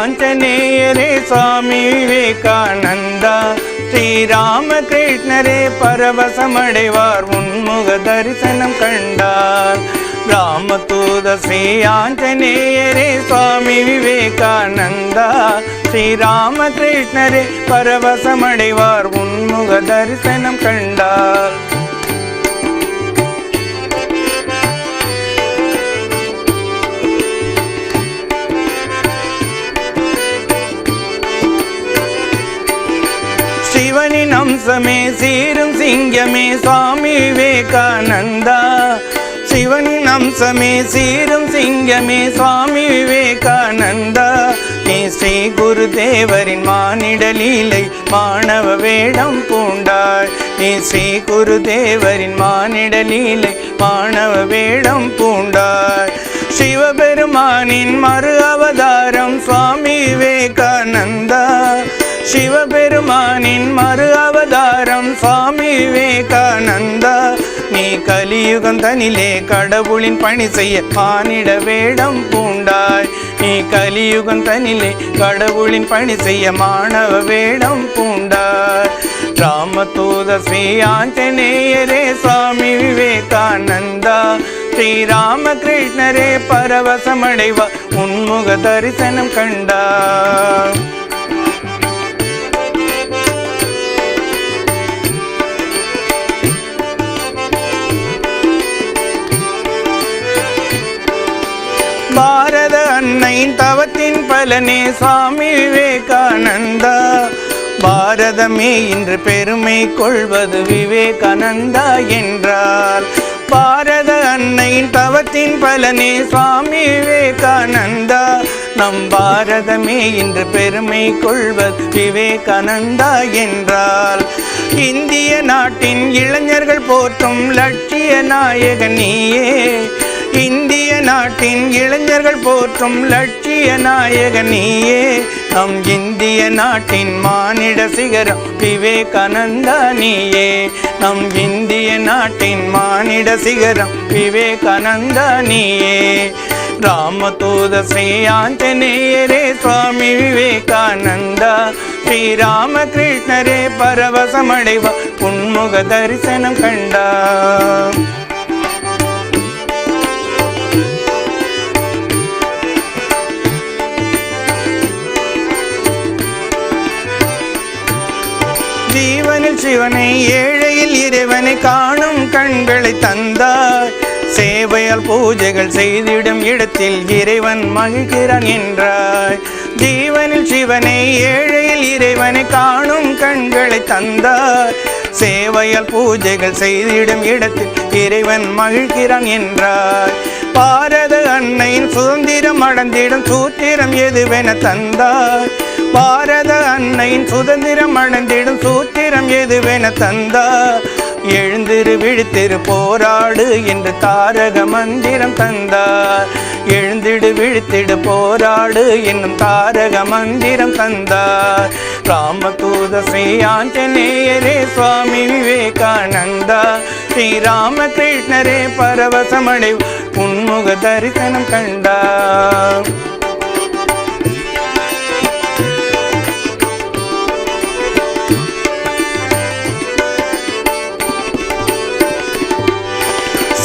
ஆஞ்சநேயரே சுவாமி விவேகானந்தா ஸ்ரீராமகிருஷ்ணரே பரவசமடைவார் உன்முக தரிசனம் கண்டார். ராமதூத ஸ்ரீ ஆஞ்சநேயரே சுவாமி விவேகானந்தா ஸ்ரீராமகிருஷ்ணரே பரவசமடைவார் உன்முக தரிசனம் கண்டார். அம்சமே சீரும் சிங்கமே சுவாமி விவேகானந்தா. சிவனின் அம்சமே சீரும் சிங்கமே சுவாமி விவேகானந்தா. நீ ஸ்ரீ குரு தேவரின் மானிட லீலை மாணவ வேடம் பூண்டாய். நீ ஸ்ரீ குரு தேவரின் மானிட லீலை மாணவ வேடம் பூண்டாய். சிவபெருமானின் மறு அவதாரம் சுவாமி விவேகானந்தா. சிவபெருமானின் மறு அவதாரம் சுவாமி விவேகானந்தா. நீ கலியுகம் தனிலே கடவுளின் பணி செய்ய மானிட வேடம் பூண்டாய். நீ கலியுகம் தனிலே கடவுளின் பணி செய்ய மாணவ வேடம் பூண்டாய். ராமதூத ஸ்ரீ ஆஞ்சநேயரே சுவாமி விவேகானந்தா. ஸ்ரீராமகிருஷ்ணரே பரவசமடைவா. உன்முக தரிசனம் கண்டா. பாரத அன்னை தவத்தின் பலனே சுவாமி விவேகானந்தா. பாரதமே இன்று பெருமை கொள்வது விவேகானந்தா என்றார். பாரத அன்னையின் தவத்தின் பலனே சுவாமி விவேகானந்தா. நம் பாரதமே இன்று பெருமை கொள்வது விவேகானந்தா என்றால் இந்திய நாட்டின் இளைஞர்கள் போற்றும் லட்சிய நாயகன் நீயே. இந்திய நாட்டின் இளைஞர்கள் போற்றும் லட்சிய நாயகன் நீயே. நம் இந்திய நாட்டின் மானிட சிகரம் விவேகானந்தா நீயே. நம் இந்திய நாட்டின் மானிட சிகரம் விவேகானந்தா நீயே. ராமதூத ஸ்ரீ ஆஞ்சநேயரே சுவாமி விவேகானந்தா. ஸ்ரீராமகிருஷ்ணரே பரவசமடைவா. உன்முக தரிசனம் கண்டா. ஜீவனில் சிவனை ஏழையில் இறைவனை காணும் கண்களை தந்தார். சேவையால் பூஜைகள் செய்திடும் இடத்தில் இறைவன் மகிழ்கிறான் என்றாய் ஜீவனில் சிவனை ஏழையில் இறைவனை காணும் கண்களை தந்தார். சேவையால் பூஜைகள் செய்திடும் இடத்தில் இறைவன் மகிழ்கிறான் என்றாய் பாரத அன்னையின் சுதந்திரம் அடைந்திடும் சூத்திரம் எதுவென தந்தார். பாரத அன்னையின் சுதந்திரம் அடைந்திடும் சூத்திரம் எதுவென தந்தா? எழுந்திரு விழித்திரு போராடு என்று தாரக மந்திரம் தந்தார் எழுந்திடு விழித்திடு போராடு என்னும் தாரக மந்திரம் தந்தார் ராமதூத ஸ்ரீ ஆஞ்சநேயரே சுவாமி விவேகானந்தா. ஸ்ரீராமகிருஷ்ணரே பரவசமடை உன்முக தரிசனம் கண்டார்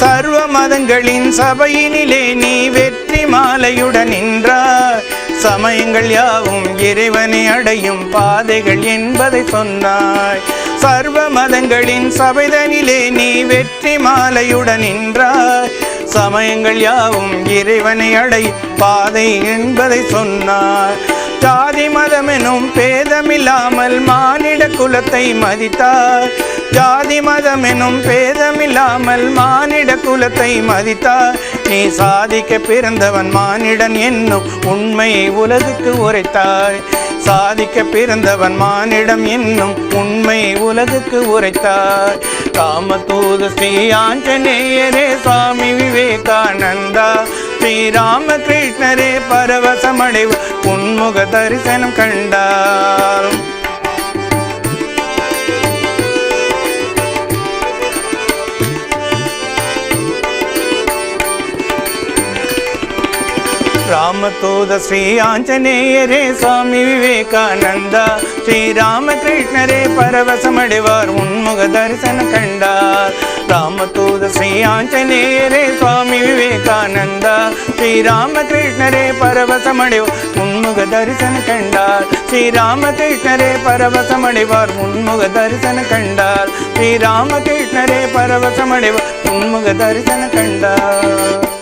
சர்வ மதங்களின் சபையினிலே நீ வெற்றி மாலையுடன் நின்றாய். சமயங்கள் யாவும் இறைவனை அடையும் பாதைகள் என்பதை சொன்னாய். சர்வ மதங்களின் சபைதனிலே நீ வெற்றி மாலையுடன் நின்றாய். சமயங்கள் யாவும் இறைவனை அடை பாதை என்பதை சொன்னார் ஜாதி மதமெனும் பேதமில்லாமல் மானிட குலத்தை மதித்தார். ஜாதி மதமெனும் பேதமில்லாமல் மானிட குலத்தை மதித்தார். நீ சாதிக்க பிறந்தவன் மானிடன் என்னும் உண்மையை உலகுக்கு உரைத்தாய். சாதிக்க பிறந்தவன் மானிடம் என்னும் உண்மை உலகுக்கு உரைத்தார் காமதூது ஸ்ரீ ஆஞ்சநேயரே சுவாமி விவேகானந்தா. ஸ்ரீராமகிருஷ்ணரே பரவசமடைவு உன்முக தரிசனம் கண்டார் ರಾಮತೋದ ಶ್ರೀ ಆಂಜನೇಯರೇ ಸ್ವಾಮಿ ವಿವೇಕಾನಂದ ಶ್ರೀರಾಮಕೃಷ್ಣರೇ ಪರವಶಮಡೆವಾರ್ ಉನ್ಮುಖ ದರ್ಶನ ಕಂಡಾರ್ ರಾಮತೋದ ಶ್ರೀ ಆಂಜನೇಯರೇ ಸ್ವಾಮಿ ವಿವೇಕಾನಂದ ಶ್ರೀರಾಮಕೃಷ್ಣರೇ ಪರವಶಮಡೆವ ಉನ್ಮುಖ ದರ್ಶನ ಕಂಡಾರ್ ಶ್ರೀರಾಮಕೃಷ್ಣರೇ ಪರವಶಮಡೆವಾರ್ ಉನ್ಮುಖ ದರ್ಶನ ಕಂಡಾರ್ ಶ್ರೀರಾಮಕೃಷ್ಣರೇ ಪರವಶಮಡೆವ ಉನ್ಮುಖ ದರ್ಶನ ಕಂಡಾರ್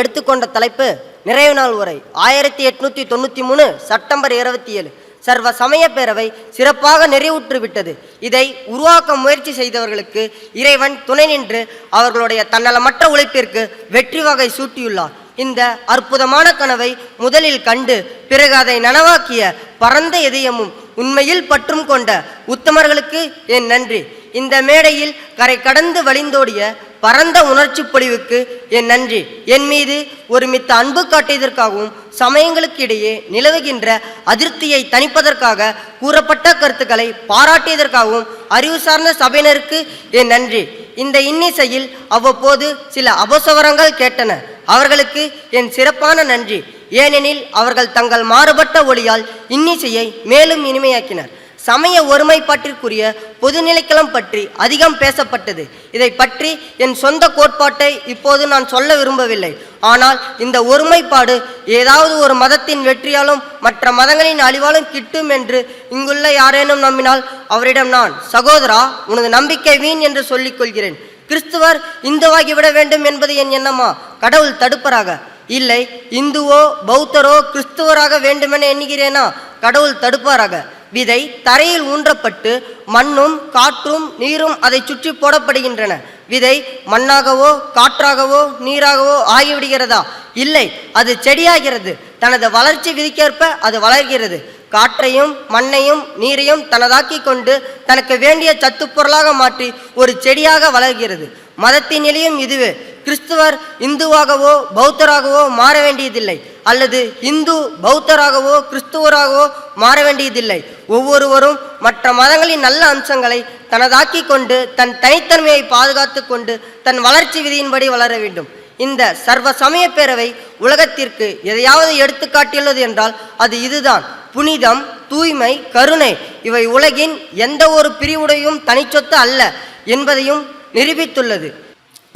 எடுத்துக்கொண்ட தலைப்பு நிறைவு நாள் உரை. ஆயிரத்தி எட்நூத்தி தொண்ணூத்தி மூணு செப்டம்பர் இருபத்தி ஏழு. சர்வ சமய பேரவை சிறப்பாக நிறைவுற்றுவிட்டது இதை உருவாக்க முயற்சி செய்தவர்களுக்கு இறைவன் துணை நின்று அவர்களுடைய தன்னலமற்ற உழைப்பிற்கு வெற்றி வகை சூட்டியுள்ளார். இந்த அற்புதமான கனவை முதலில் கண்டு பிறகு அதை நனவாக்கிய பரந்த இதயமும் உண்மையில் பற்றும் கொண்ட உத்தமர்களுக்கு என் நன்றி. இந்த மேடையில் கரை கடந்து வழிந்தோடிய பரந்த உணர்ச்சி பொழிவுக்கு என் நன்றி. என் மீது ஒரு மித்த அன்பு காட்டியதற்காகவும் சமயங்களுக்கு இடையே நிலவுகின்ற அதிருப்தியை தணிப்பதற்காக கூறப்பட்ட கருத்துக்களை பாராட்டியதற்காகவும் அறிவு சார்ந்த சபையினருக்கு என் நன்றி. இந்த இன்னிசையில் அவ்வப்போது சில அபசவரங்கள் கேட்டன. அவர்களுக்கு என் சிறப்பான நன்றி. ஏனெனில் அவர்கள் தங்கள் மாறுபட்ட ஒளியால் இன்னிசையை மேலும் இனிமையாக்கினர். சமய ஒருமைப்பாட்டிற்குரிய பொதுநிலைக்களம் பற்றி அதிகம் பேசப்பட்டது. இதை பற்றி என் சொந்த கோட்பாட்டை இப்போது நான் சொல்ல விரும்பவில்லை. ஆனால் இந்த ஒருமைப்பாடு ஏதாவது ஒரு மதத்தின் வெற்றியாலும் மற்ற மதங்களின் அழிவாலும் கிட்டும் என்று இங்குள்ள யாரேனும் நம்பினால் அவரிடம் நான் சகோதரா உனது நம்பிக்கை வீண் என்று சொல்லிக் கொள்கிறேன். கிறிஸ்துவர் இந்துவாகிவிட வேண்டும் என்பது என் எண்ணமா? கடவுள் தடுப்பராக. இல்லை இந்துவோ பௌத்தரோ கிறிஸ்துவராக வேண்டுமென எண்ணுகிறேனா? கடவுள் தடுப்பாராக. விதை தரையில் ஊன்றப்பட்டு மண்ணும் காற்றும் நீரும் அதை சுற்றி போடப்படுகின்றன. விதை மண்ணாகவோ காற்றாகவோ நீராகவோ ஆகிவிடுகிறதா? இல்லை அது செடியாகிறது. தனது வளர்ச்சி விதிக்கேற்ப அது வளர்கிறது. காற்றையும் மண்ணையும் நீரையும் தனதாக்கி கொண்டு தனக்கு வேண்டிய சத்து பொருளாக மாற்றி ஒரு செடியாக வளர்கிறது. மதத்தின் நிலையும் இதுவே. கிறிஸ்துவர் இந்துவாகவோ பௌத்தராகவோ மாற வேண்டியதில்லை. அல்லது இந்து பௌத்தராகவோ கிறிஸ்துவராகவோ மாற வேண்டியதில்லை. ஒவ்வொருவரும் மற்ற மதங்களின் நல்ல அம்சங்களை தனதாக்கி கொண்டு தன் தனித்தன்மையை பாதுகாத்து கொண்டு தன் வளர்ச்சி விதியின்படி வளர வேண்டும். இந்த சர்வ சமய பேரவை உலகத்திற்கு எதையாவது எடுத்துக்காட்டியுள்ளது என்றால் அது இதுதான். புனிதம் தூய்மை கருணை இவை உலகின் எந்த ஒரு பிரிவுடையும் தனிச்சொத்து அல்ல என்பதையும் நிரூபித்துள்ளது.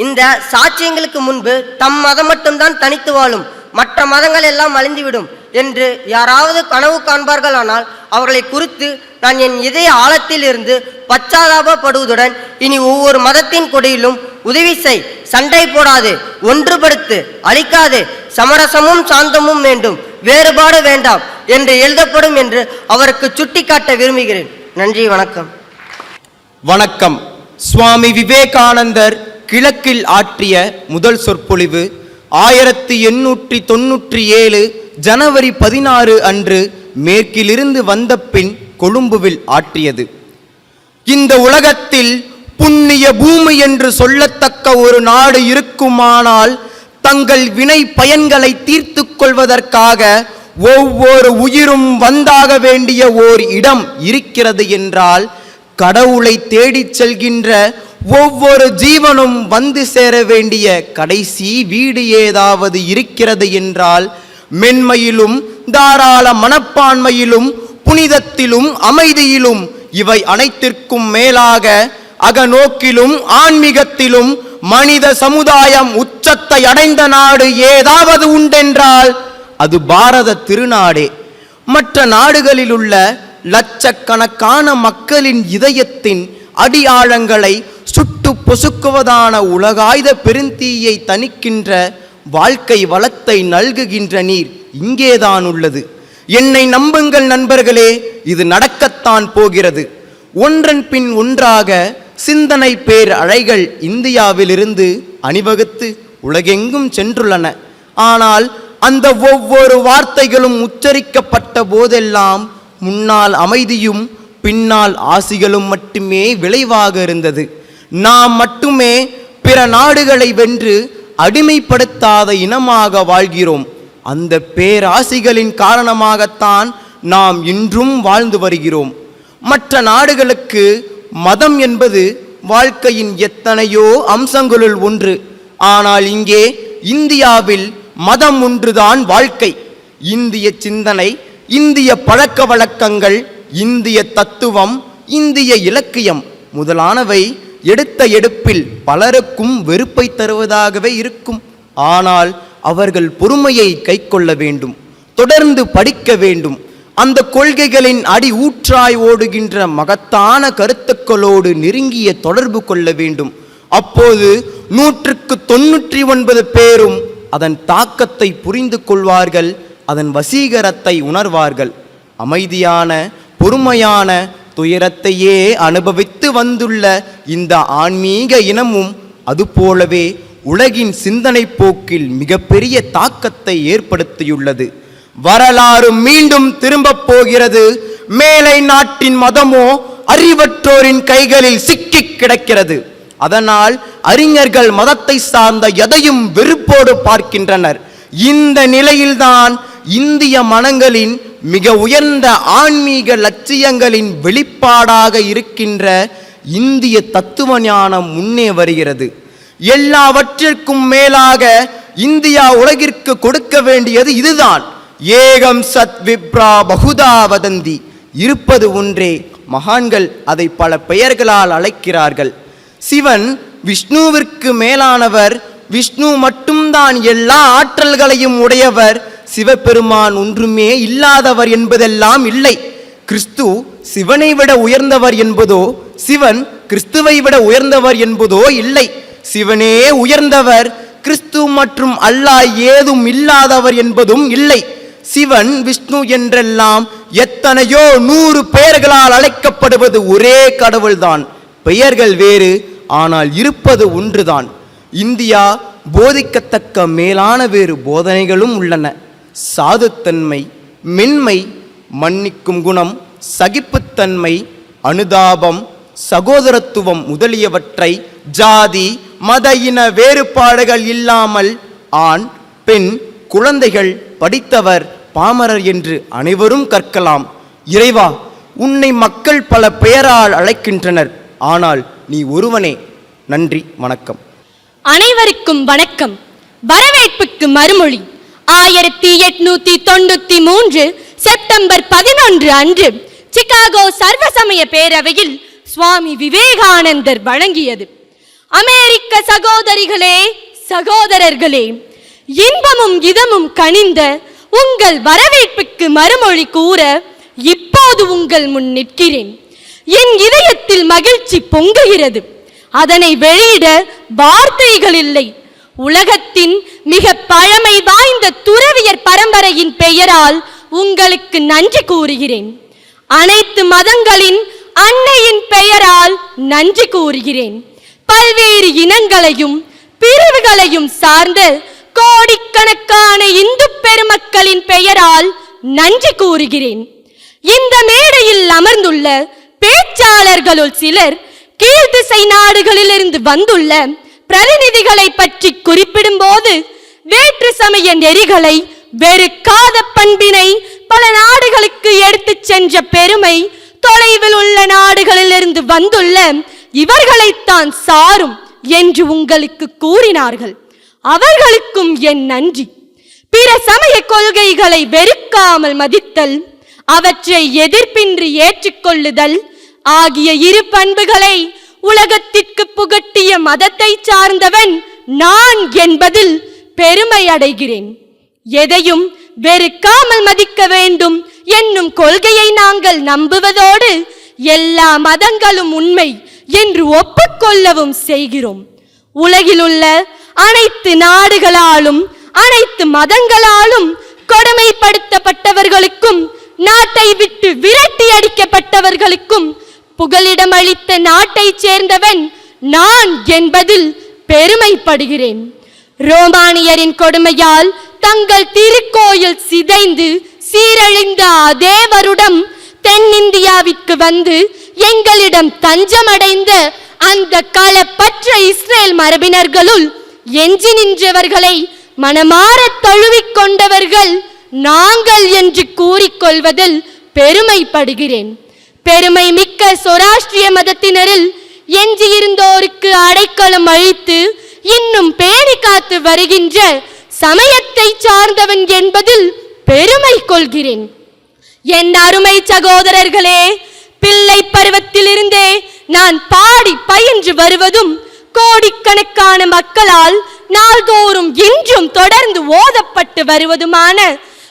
இந்த சாட்சியங்களுக்கு முன்பு தம் மதம் மட்டும்தான் தனித்து வாழும். மற்ற மதங்கள் எல்லாம் அழிந்துவிடும் என்று யாராவது கனவு காண்பார்களானால் அவர்களை குறித்து நான் என் இதய ஆழத்தில் இருந்து பச்சாதாபப்படுவதுடன் இனி ஒவ்வொரு மதத்தின் கொடியிலும் உதவி செய் சண்டை போடாது ஒன்றுபடுத்து அழிக்காது சமரசமும் சாந்தமும் வேண்டும் வேறுபாடு வேண்டாம் என்று எழுதப்படும் என்று அவருக்கு சுட்டிக்காட்ட விரும்புகிறேன். நன்றி வணக்கம். வணக்கம். சுவாமி விவேகானந்தர் கிழக்கில் ஆற்றிய முதல் சொற்பொழிவு ஆயிரத்தி எண்ணூற்றி தொன்னூற்றி ஏழு ஜனவரி பதினாறு அன்று மேற்கிலிருந்து வந்த பின் கொழும்புவில் ஆற்றியது. இந்த உலகத்தில் புண்ணிய பூமி என்று சொல்லத்தக்க ஒரு நாடு இருக்குமானால் தங்கள் வினை பயன்களை தீர்த்து கொள்வதற்காக ஒவ்வொரு உயிரும் வந்தாக வேண்டிய ஓர் இடம் இருக்கிறது என்றால் கடவுளை தேடிச் செல்கின்ற ஒவ்வொரு ஜீவனும் வந்து சேர வேண்டிய கடைசி வீடு ஏதாவது இருக்கிறது என்றால் மென்மையிலும் தாராள மனப்பான்மையிலும் புனிதத்திலும் அமைதியிலும் இவை அனைத்திற்கும் மேலாக அகநோக்கிலும் ஆன்மீகத்திலும் மனித சமுதாயம் உச்சத்தை அடைந்த நாடு ஏதாவது உண்டென்றால் அது பாரத திருநாடே. மற்ற நாடுகளில் உள்ள லட்சக்கணக்கான மக்களின் இதயத்தின் அடியாழங்களை சுட்டு பொசுக்குவதான உலகாய்த பெருந்தீயை தணிக்கின்ற வாழ்க்கை வளத்தை நல்குகின்ற நீர் இங்கேதான் உள்ளது. என்னை நம்புங்கள் நண்பர்களே இது நடக்கத்தான் போகிறது. ஒன்றன் பின் ஒன்றாக சிந்தனை பேர் அலைகள் இந்தியாவிலிருந்து அணிவகுத்து உலகெங்கும் சென்றுள்ளன. ஆனால் அந்த ஒவ்வொரு வார்த்தைகளும் உச்சரிக்கப்பட்ட போதெல்லாம் முன்னால் அமைதியும் பின்னால் ஆசிகளும் மட்டுமே விளைவாக இருந்தது. நாம் மட்டுமே பிற நாடுகளை வென்று அடிமைப்படுத்தாத இனமாக வாழ்கிறோம். அந்த பேராசிகளின் காரணமாகத்தான் நாம் இன்றும் வாழ்ந்து வருகிறோம். மற்ற நாடுகளுக்கு மதம் என்பது வாழ்க்கையின் எத்தனையோ அம்சங்களுள் ஒன்று. ஆனால் இங்கே இந்தியாவில் மதம் ஒன்றுதான் வாழ்க்கை. இந்திய சிந்தனை இந்திய பழக்க வழக்கங்கள் இந்திய தத்துவம் இந்திய இலக்கியம் முதலானவை எடுத்த எடுப்பில் பலருக்கும் வெறுப்பை தருவதாகவே இருக்கும். ஆனால் அவர்கள் பொறுமையை கைக்கொள்ள வேண்டும் தொடர்ந்து படிக்க வேண்டும். அந்த கொள்கைகளின் அடி ஊற்றாய் ஓடுகின்ற மகத்தான கருத்துக்களோடு நெருங்கிய தொடர்பு கொள்ள வேண்டும். அப்போது நூற்றுக்கு தொன்னூற்றி ஒன்பது பேரும் அதன் தாக்கத்தை புரிந்து கொள்வார்கள். அதன் வசீகரத்தை உணர்வார்கள். அமைதியான பொறுமையான துயரத்தையே அனுபவித்து வந்துள்ள இந்த ஆன்மீக இனமும் அதுபோலவே உலகின் சிந்தனை போக்கில் மிகப்பெரிய தாக்கத்தை ஏற்படுத்தியுள்ளது. வரலாறு மீண்டும் திரும்பப் போகிறது. மேலை நாட்டின் மதமோ அறிவற்றோரின் கைகளில் சிக்கிக் கிடக்கிறது. அதனால் அறிஞர்கள் மதத்தை சார்ந்த எதையும் வெறுப்போடு பார்க்கின்றனர். இந்த நிலையில்தான் இந்திய மனங்களின் மிக உயர்ந்த ஆன்மீக லட்சியங்களின் வெளிப்பாடாக இருக்கின்ற இந்திய தத்துவ ஞானம் முன்னே வருகிறது. எல்லாவற்றிற்கும் மேலாக இந்தியா உலகிற்கு கொடுக்க வேண்டியது இதுதான். ஏகம் சத் விப்ரா பகுதா வதந்தி. இருப்பது ஒன்றே. மகான்கள் அதை பல பெயர்களால் அழைக்கிறார்கள். சிவன் விஷ்ணுவிற்கு மேலானவர். விஷ்ணு மட்டும்தான் எல்லா ஆற்றல்களையும் உடையவர். சிவபெருமான் ஒன்றுமே இல்லாதவர் என்பதெல்லாம் இல்லை. கிறிஸ்து சிவனை விட உயர்ந்தவர் என்பதோ சிவன் கிறிஸ்துவை விட உயர்ந்தவர் என்பதோ இல்லை. சிவனே உயர்ந்தவர் கிறிஸ்து மற்றும் அல்லாஹ் ஏதும் இல்லாதவர் என்பதும் இல்லை. சிவன் விஷ்ணு என்றெல்லாம் எத்தனையோ நூறு பெயர்களால் அழைக்கப்படுவது ஒரே கடவுள்தான். பெயர்கள் வேறு ஆனால் இருப்பது ஒன்றுதான். இந்தியா போதிக்கத்தக்க மேலான வேறு போதனைகளும் உள்ளன. சாதுத்தன்மை மென்மை மன்னிக்கும் குணம் சகிப்புத்தன்மை அனுதாபம் சகோதரத்துவம் முதலியவற்றை ஜாதி மத இன வேறுபாடுகள் இல்லாமல் ஆண் பெண் குழந்தைகள் படித்தவர் பாமரர் என்று அனைவரும் கற்கலாம். இறைவா உன்னை மக்கள் பல பெயரால் அழைக்கின்றனர். ஆனால் நீ ஒருவனே. நன்றி வணக்கம். அனைவருக்கும் வணக்கம். வரவேற்புக்கு மறுமொழி. ஆயிரத்தி எட்நூத்தி தொண்ணூத்தி மூன்று செப்டம்பர் பதினொன்று அன்று சிகாகோ சர்வசமய பேரவையில் சுவாமி விவேகானந்தர் வழங்கியது. அமெரிக்க சகோதரிகளே சகோதரர்களே இன்பமும் இதமும் கனிந்த உங்கள் வரவேற்புக்கு மறுமொழி கூற இப்போது உங்கள் முன் நிற்கிறேன். என் இதயத்தில் மகிழ்ச்சி பொங்குகிறது. அதனை வெளியிட வார்த்தைகள் இல்லை. உலகத்தின் மிக பழமை வாய்ந்த துறவியர் பரம்பரையின் பெயரால் உங்களுக்கு நன்றி கூறுகிறேன். அனைத்து மதங்களின் அன்னையின் பெயரால் நன்றி கூறுகிறேன். பல்வேறு இனங்களையும் பிரிவுகளையும் சார்ந்த கோடிக்கணக்கான இந்து பெருமக்களின் பெயரால் நன்றி கூறுகிறேன். இந்த மேடையில் அமர்ந்துள்ள பேச்சாளர்களுள் சிலர் கீழ்த்திசை நாடுகளிலிருந்து வந்துள்ள பிரதிநிதிகளை பற்றி குறிப்பிடும்போது வேற்று சமய நெறிகளை வெறுக்காத பண்பினை பல நாடுகளுக்கு எடுத்துச் சென்ற பெருமை தொலைவில் உள்ள நாடுகளிலிருந்து வந்துள்ள இவர்களைத்தான் சாரும் என்று உங்களுக்கு கூறினார்கள். அவர்களுக்கும் என் நன்றி. பிற சமய கொள்கைகளை வெறுக்காமல் மதித்தல் அவற்றை எதிர்ப்பின்றி ஏற்றுக்கொள்ளுதல் ஆகிய இரு பண்புகளை உலகத்திற்கு புகட்டிய மதத்தை சார்ந்தவன் நான் என்பதில் பெருமை அடைகிறேன். எதையும் வெறுக்காமல் மதிக்க வேண்டும் என்னும் கொள்கையை நாங்கள் நம்புவதோடு எல்லா மதங்களும் உண்மை என்று ஒப்புக்கொள்ளவும் செய்கிறோம். உலகிலுள்ள அனைத்து நாடுகளாலும் அனைத்து மதங்களாலும் கொடுமைப்படுத்தப்பட்டவர்களுக்கும் நாட்டை விட்டு விரட்டி அடிக்கப்பட்ட உங்களிடம் அளித்த நாட்டை சேர்ந்தவன் நான் என்பதில் பெருமைப்படுகிறேன். ரோமானியரின் கொடுமையால் தங்கள் திருக்கோயில் சிதைந்து சீரழிந்த அதே வருடம் தென்னிந்தியாவிற்கு வந்து எங்களிடம் தஞ்சமடைந்த அந்த காலப்பற்ற இஸ்ரேல் மரபினர்களுள் எஞ்சி நின்றவர்களை மனமாறத் தழுவிக் கொண்டவர்கள் நாங்கள் என்று கூறிக்கொள்வதில் பெருமைப்படுகிறேன். பெருமை மிக்க சொராஷ்டிரிய மதத்தினரில் எஞ்சியிருந்தோருக்கு அடைக்கலம் அளித்து இன்னும் பேணி காத்து வருகின்ற சமயத்தை சார்ந்தவன் என்பதில் பெருமை கொள்கிறேன். என் அருமை சகோதரர்களே பிள்ளை பருவத்திலிருந்தே நான் பாடி பயின்று வருவதும் கோடிக்கணக்கான மக்களால் நாள்தோறும் இன்றும் தொடர்ந்து ஓதப்பட்டு வருவதுமான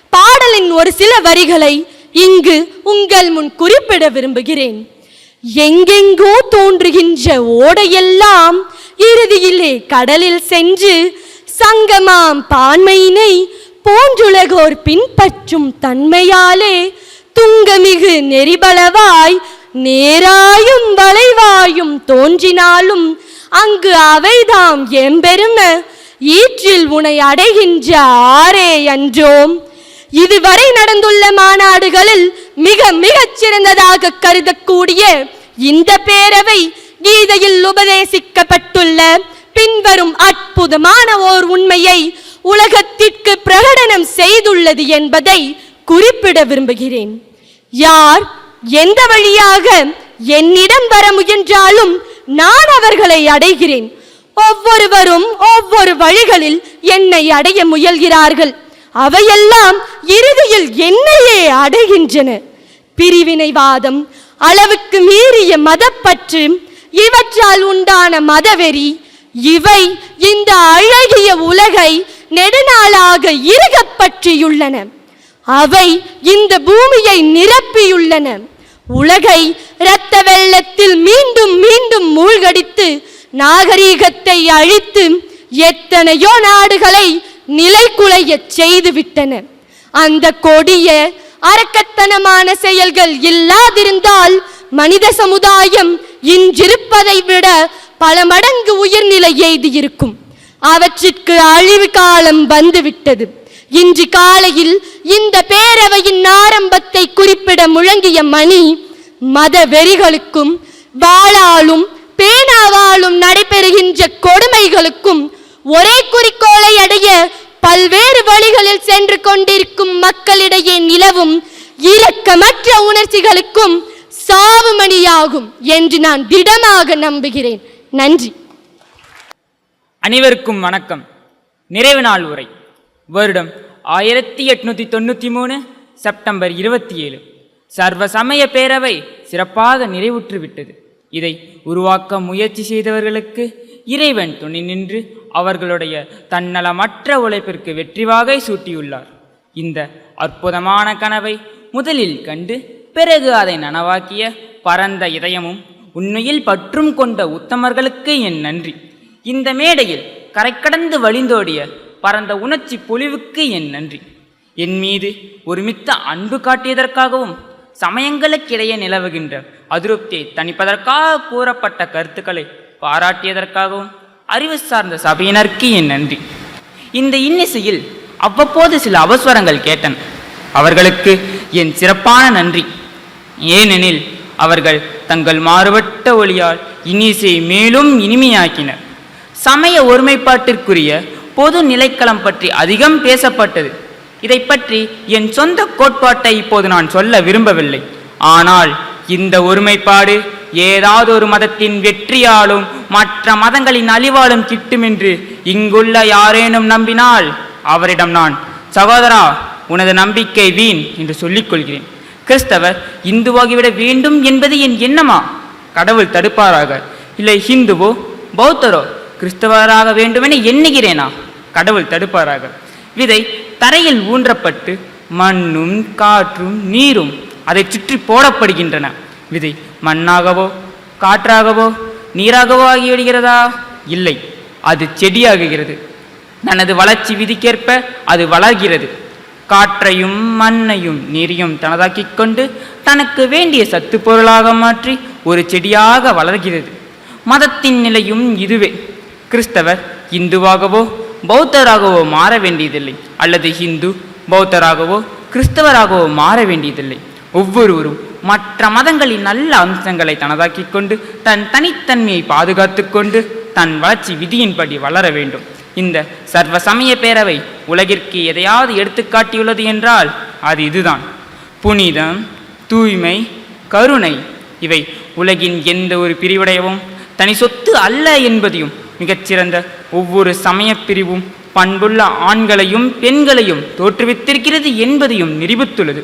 பாடலின் ஒரு சில வரிகளை இங்கு உங்கள் முன் குறிப்பிட விரும்புகிறேன். எங்கெங்கோ தோன்றுகின்ற ஓடையெல்லாம் இறுதியிலே கடலில் சென்று சங்கமாம் பான்மையினை போன்றுலகோர் பின்பற்றும் தன்மையாலே துங்கமிகு நெறிபலவாய் நேராயும் வளைவாயும் தோன்றினாலும் அங்கு அவைதாம் எம்பெரும ஈற்றில் உனை அடைகின்ற ஆரே அன்றோம். இதுவரை நடந்துள்ள மாநாடுகளில் மிக மிகச் சிறந்ததாக கருதக்கூடிய இந்த பேரவை கீதையில் உபதேசிக்கப்பட்டுள்ள பின்வரும் அற்புதமான ஓர் உண்மையை உலகத்திற்கு பிரகடனம் செய்துள்ளது என்பதை குறிப்பிட விரும்புகிறேன். யார் எந்த வழியாக என்னிடம் வர முயன்றாலும் நான் அவர்களை அடைகிறேன். ஒவ்வொருவரும் ஒவ்வொரு வழிகளில் என்னை அடைய முயல்கிறார்கள். அவையெல்லாம் இறுதியில் என்னையே அடைகின்றன. பிரிவினைவாதம் அளவுக்கு மீறிய மதப்பற்று இவற்றால் உண்டான மதவெறி இவை இந்த அழகிய உலகை நெடுநாளாக இறுகப் பற்றியுள்ளன அவை இந்த பூமியை நிரப்பியுள்ளன. உலகை இரத்த வெள்ளத்தில் மீண்டும் மீண்டும் மூழ்கடித்து நாகரீகத்தை அழித்து எத்தனையோ நாடுகளை நிலைகுலையச் செய்துவிட்டன. அந்த கொடிய அரக்கத்தனமான செயல்கள் இல்லாதிருந்தால் மனித சமுதாயம் இன்றிருப்பதை விட பல மடங்கு உயர்நிலை எய்தியிருக்கும் அவற்றிற்கு அழிவு காலம் வந்துவிட்டது. இன்று காலையில் இந்த பேரவையின் ஆரம்பத்தை குறிப்பிட முழங்கிய மணி மத வெறிகளுக்கும் வாளாலும் பேனாவாலும் நடைபெறுகின்ற கொடுமைகளுக்கும் ஒரே குறிக்கோளை அடைய வழிகளில் சென்று கொண்டிருக்கும் மக்களிடையே நிலவும் இரக்கமற்ற உணர்ச்சிகளுக்கும் சாவு மணியாகும் என்று நான் திடமாக நம்புகிறேன். நன்றி. அனைவருக்கும் வணக்கம். நிறைவு நாள் உரை. வருடம் ஆயிரத்தி எட்நூத்தி தொண்ணூற்றி மூணு செப்டம்பர் இருபத்தி ஏழு. சர்வ சமய பேரவை சிறப்பாக நிறைவுற்று விட்டது. இதை உருவாக்க முயற்சி செய்தவர்களுக்கு இறைவன் துணி நின்று அவர்களுடைய தன்னலமற்ற உழைப்பிற்கு வெற்றிவாகை சூட்டியுள்ளார். இந்த அற்புதமான கனவை முதலில் கண்டு பிறகு அதை நனவாக்கிய பரந்த இதயமும் உண்மையில் பற்றும் கொண்ட உத்தமர்களுக்கு என் நன்றி. இந்த மேடையில் கரைக்கடந்து வழிந்தோடிய பரந்த உணர்ச்சி பொலிவுக்கு என் நன்றி. என் மீது ஒருமித்த அன்பு காட்டியதற்காகவும் சமயங்களுக்கிடையே நிலவுகின்ற அதிருப்தியை தணிப்பதற்காக கூறப்பட்ட கருத்துக்களை பாராட்டியதற்காகவும் அறிவு சார்ந்த சபையினருக்கு என் நன்றி. இந்த இன்னிசையில் அவ்வப்போது சில அவசரங்கள் கேட்டன. அவர்களுக்கு என் சிறப்பான நன்றி. ஏனெனில் அவர்கள் தங்கள் மாறுபட்ட ஒளியால் இன்னிசையை மேலும் இனிமையாக்கினர் சமய ஒருமைப்பாட்டிற்குரிய பொது நிலைக்களம் பற்றி அதிகம் பேசப்பட்டது. இதை பற்றி என் சொந்த கோட்பாட்டை இப்போது நான் சொல்ல விரும்பவில்லை. ஆனால் இந்த ஒருமைப்பாடு ஏதாவது ஒரு மதத்தின் வெற்றியாலும் மற்ற மதங்களின் அழிவாலும் கிட்டுமென்று இங்குள்ள யாரேனும் நம்பினால் அவரிடம் நான் சகோதரா உனது நம்பிக்கை வீண் என்று சொல்லிக் கொள்கிறேன். கிறிஸ்தவர் இந்துவாகிவிட வேண்டும் என்பது என் எண்ணமா? கடவுள் தடுப்பாராக. இல்லை ஹிந்துவோ பௌத்தரோ கிறிஸ்தவராக வேண்டுமென எண்ணுகிறேனா? கடவுள் தடுப்பாராக. விதை தரையில் ஊன்றப்பட்டு மண்ணும் காற்றும் நீரும் அதை சுற்றி போடப்படுகின்றன. விதை மண்ணாகவோ காற்றாகவோ நீராகவோ ஆகிவிடுகிறதா? இல்லை. அது செடியாகுகிறது. தனது வளர்ச்சி விதிக்கேற்ப அது வளர்கிறது காற்றையும் மண்ணையும் நீரையும் தனதாக்கிக் கொண்டு தனக்கு வேண்டிய சத்து பொருளாக மாற்றி ஒரு செடியாக வளர்கிறது. மதத்தின் நிலையும் இதுவே. கிறிஸ்தவர் இந்துவாகவோ பௌத்தராகவோ மாற வேண்டியதில்லை. அல்லது ஹிந்து பௌத்தராகவோ கிறிஸ்தவராகவோ மாற வேண்டியதில்லை. ஒவ்வொருவரும் மற்ற மதங்களின் நல்ல அம்சங்களை தனதாக்கிக் கொண்டு தன் தனித்தன்மையை பாதுகாத்து கொண்டு தன் வளர்ச்சி விதியின்படி வளர வேண்டும். இந்த சர்வ சமய பேரவை உலகிற்கு எதையாவது எடுத்துக்காட்டியுள்ளது என்றால் அது இதுதான். புனிதம் தூய்மை கருணை இவை உலகின் எந்த ஒரு பிரிவுடையவும் தனி சொத்து அல்ல என்பதையும் மிகச்சிறந்த ஒவ்வொரு சமயப் பிரிவும் பண்புள்ள ஆண்களையும் பெண்களையும் தோற்றுவித்திருக்கிறது என்பதையும் நிரூபித்துள்ளது.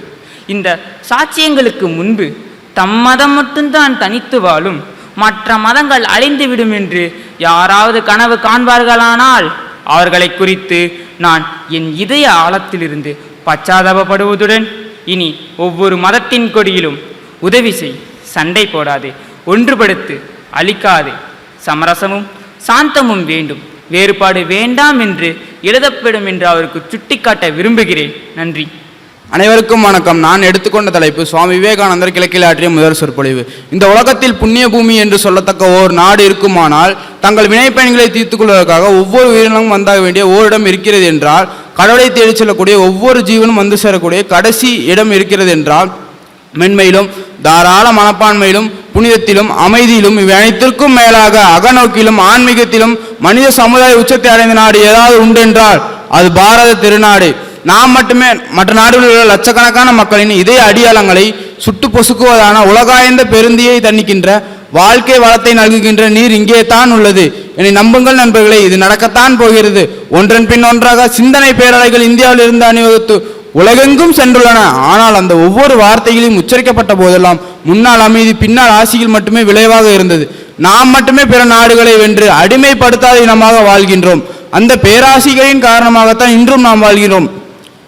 இந்த சாட்சியங்களுக்கு முன்பு தம் மதம் மட்டும்தான் தனித்து வாழும். மற்ற மதங்கள் அழிந்துவிடும் என்று யாராவது கனவு காண்பார்களானால் அவர்களை குறித்து நான் என் இதய ஆழத்திலிருந்து பச்சாதாபப்படுவதுடன் இனி ஒவ்வொரு மதத்தின் கொடியிலும் உதவி செய் சண்டை போடாது ஒன்றுபடுத்து அழிக்காது. சமரசமும் சாந்தமும் வேண்டும் வேறுபாடு வேண்டாம் என்று எழுதப்படும் என்று அவருக்கு சுட்டிக்காட்ட விரும்புகிறேன். நன்றி. அனைவருக்கும் வணக்கம். நான் எடுத்துக்கொண்ட தலைப்பு சுவாமி விவேகானந்தர் கிழக்கில் ஆற்றிய முதல் சொற்பொழிவு. இந்த உலகத்தில் புண்ணிய பூமி என்று சொல்லத்தக்க ஓர் நாடு இருக்குமானால் தங்கள் வினைப்பயன்களை தீர்த்துக் கொள்வதற்காக ஒவ்வொரு உயிரினமும் வந்தாக வேண்டிய ஓரிடம் இருக்கிறது என்றால் கடவுளை தேடிச் செல்லக்கூடிய ஒவ்வொரு ஜீவனும் வந்து சேரக்கூடிய கடைசி இடம் இருக்கிறது என்றால் மென்மையிலும் தாராள மனப்பான்மையிலும் புனிதத்திலும் அமைதியிலும் இவை அனைத்திற்கும் மேலாக அகநோக்கிலும் ஆன்மீகத்திலும் மனித சமுதாய உச்சத்தை அடைந்த நாடு ஏதாவது உண்டென்றால் அது பாரத திருநாடு. நாம் மட்டுமே மற்ற நாடுகளில் உள்ள லட்சக்கணக்கான மக்களின் இதய அடியாளங்களை சுட்டு பொசுக்குவதான உலகாய்ந்த பெருந்தியை தணிக்கின்ற வாழ்க்கை வளத்தை நல்குகின்ற நீர் இங்கே தான் உள்ளது. என்னை நம்புங்கள் நண்பர்களே இது நடக்கத்தான் போகிறது. ஒன்றன் பின் ஒன்றாக சிந்தனை பேரலைகள் இந்தியாவில் இருந்து அணிவகுத்து உலகெங்கும் சென்றுள்ளன. ஆனால் அந்த ஒவ்வொரு வார்த்தைகளையும் உச்சரிக்கப்பட்ட போதெல்லாம் முன்னால் அமைதி பின்னால் ஆசிகள் மட்டுமே விளைவாக இருந்தது. நாம் மட்டுமே பிற நாடுகளை வென்று அடிமைப்படுத்தாத இனமாக வாழ்கின்றோம். அந்த பேராசிகளின் காரணமாகத்தான் இன்றும் நாம் வாழ்கிறோம்.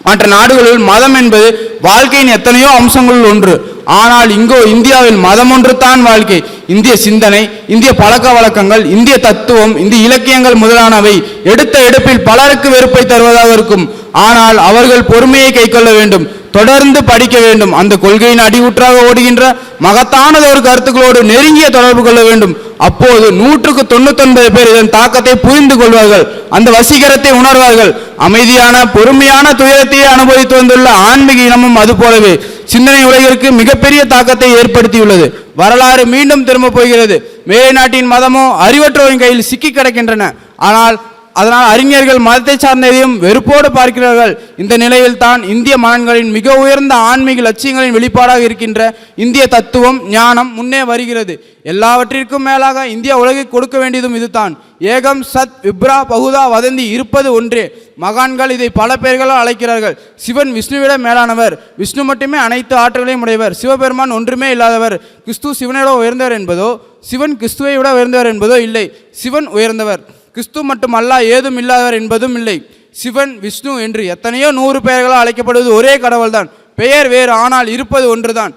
மற்ற நாடுகளில் மதம் என்பது வாழ்க்கையின் எத்தனையோ அம்சங்களுள் ஒன்று. ஆனால் இங்கோ இந்தியாவில் மதம் ஒன்று தான் வாழ்க்கை. இந்திய சிந்தனை இந்திய பழக்க வழக்கங்கள் இந்திய தத்துவம் இந்திய இலக்கியங்கள் முதலானவை எடுத்த எடுப்பில் பலருக்கு வெறுப்பை தருவதாக இருக்கும். ஆனால் அவர்கள் பொறுமையை கைக்கொள்ள வேண்டும். தொடர்ந்து படிக்க வேண்டும். அந்த கொள்கையின் அடிவுற்றாக ஓடுகின்ற மகத்தானதொரு கருத்துக்களோடு நெருங்கிய தொடர்பு கொள்ள வேண்டும். அப்போது நூற்றுக்கு தொண்ணூத்தொன்பது பேர் இதன் தாக்கத்தை புரிந்து கொள்வார்கள். அந்த வசீகரத்தை உணர்வார்கள். அமைதியான பொறுமையான துயரத்தையே அனுபவித்து வந்துள்ள ஆன்மீக இனமும் அது போலவே சிந்தனை உலகிற்கு மிகப்பெரிய தாக்கத்தை ஏற்படுத்தியுள்ளது. வரலாறு மீண்டும் திரும்ப போகிறது. மேலை நாட்டின் மதமோ அறிவற்றோரின் கையில் சிக்கி கிடக்கின்றன. ஆனால் அதனால் அறிஞர்கள் மதத்தை சார்ந்த எதையும் வெறுப்போடு பார்க்கிறார்கள். இந்த நிலையில் தான் இந்திய மனன்களின் மிக உயர்ந்த ஆன்மீக லட்சியங்களின் வெளிப்பாடாக இருக்கின்ற இந்திய தத்துவம் ஞானம் முன்னே வருகிறது. எல்லாவற்றிற்கும் மேலாக இந்தியா உலகை கொடுக்க வேண்டியதும் இதுதான். ஏகம் சத் விப்ரா பகுதா வதந்தி இருப்பது ஒன்றே. மகான்கள் இதை பல பெயர்களால் அழைக்கிறார்கள். சிவன் விஷ்ணுவிட மேலானவர். விஷ்ணு மட்டுமே அனைத்து ஆற்றலையும் உடையவர். சிவபெருமான் ஒன்றுமே இல்லாதவர். கிறிஸ்து சிவனை விட உயர்ந்தவர் என்பதோ சிவன் கிறிஸ்துவை விட உயர்ந்தவர் என்பதோ இல்லை. சிவன் உயர்ந்தவர். கிறிஸ்து மட்டும் அல்லா ஏதும் இல்லாதவர் என்பதும் இல்லை. சிவன் விஷ்ணு என்று எத்தனையோ நூறு பெயர்களால் அழைக்கப்படுவது ஒரே கடவுள்தான். பெயர் வேறு ஆனால் இருப்பது ஒன்றுதான்.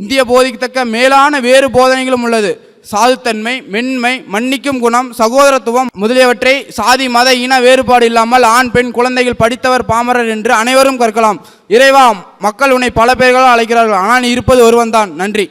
இந்திய போதிக்கத்தக்க மேலான வேறு போதனைகளும் உள்ளது. சாதுத்தன்மை மென்மை மன்னிக்கும் குணம் சகோதரத்துவம் முதலியவற்றை சாதி மத இன வேறுபாடு இல்லாமல் ஆண் பெண் குழந்தைகள் படித்தவர் பாமரர் என்று அனைவரும் கற்கலாம். இறைவா மக்கள் உன்னை பல பெயர்களால் அழைக்கிறார்கள். ஆனால் இருப்பது ஒருவன்தான். நன்றி.